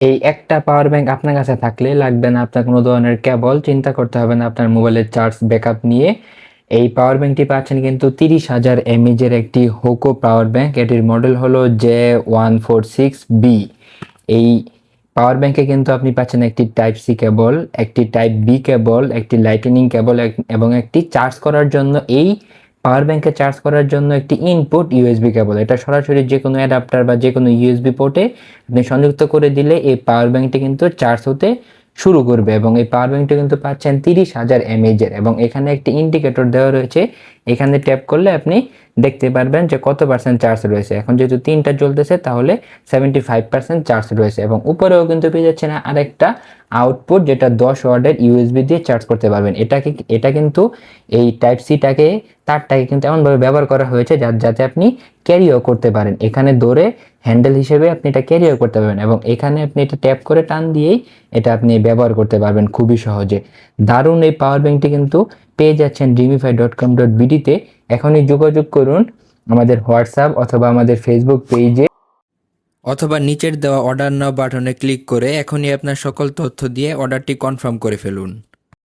এই একটা power bank আপনার কাছে থাকলে লাগবে না আপনার কোনো ধরনের কেবল চিন্তা করতে হবে না আপনার মোবাইলের চার্জ ব্যাকআপ নিয়ে। এই পাওয়ার ব্যাংকটি পাচ্ছেন কিন্তু তিরিশ হাজার এমএজের একটি হোকো পাওয়ার ব্যাংক এটির মডেল হলো J one four six B এই পাওয়ার ব্যাংকে কিন্তু আপনি পাচ্ছেন একটি টাইপ সি কেবল একটি টাইপ বি কেবল একটি লাইটেনিং কেবল এবং একটি চার্জ করার জন্য এই পাওয়ার ব্যাংকে চার্জ করার জন্য একটি ইনপুট ইউএসবি কেবল। এটা সরাসরি যে কোনো অ্যাডাপ্টার বা যে কোনো ইউএসবি পোর্টে আপনি সংযুক্ত করে দিলে এই পাওয়ার ব্যাংকটি কিন্তু চার্জ হতে শুরু করবে এবং এই পাওয়ার ব্যাংকটি কিন্তু পাচ্ছেন তিরিশ হাজার এমএজের এবং এখানে একটি ইন্ডিকেটর দেওয়া রয়েছে। এখানে ট্যাপ করলে আপনি দেখতে পারবেন যে কত পার্সেন্ট চার্জ রয়েছে। এখন যেহেতু তিনটা চলতেছে তাহলে সেভেন্টি ফাইভ পার্সেন্ট চার্জ রয়েছে এবং উপরেও কিন্তু পেয়ে যাচ্ছেন আরেকটা আউটপুট যেটা দশ ওয়ার্ডের ইউএসবি দিয়ে চার্জ করতে পারবেন। এটাকে, এটা কিন্তু এই টাইপ সিটাকে তারটাকে কিন্তু এমনভাবে ব্যবহার করা হয়েছে যা, যাতে আপনি ক্যারিও করতে পারেন। এখানে দৌড়ে হ্যান্ডেল হিসেবে আপনি এটা ক্যারিও করতে পারবেন এবং এখানে আপনি এটা ট্যাপ করে টান দিয়েই এটা আপনি ব্যবহার করতে পারবেন খুবই সহজে। দারুণ এই পাওয়ার ব্যাংকটি কিন্তু পেয়ে যাচ্ছেন ড্রিমিফাই ডট কম ডট বিডিতে এখনই যোগাযোগ করুন আমাদের হোয়াটসঅ্যাপ অথবা আমাদের ফেসবুক পেজে অথবা নিচের দেওয়া অর্ডার নাও বাটনে ক্লিক করে এখনই আপনার সকল তথ্য দিয়ে অর্ডারটি কনফার্ম করে ফেলুন।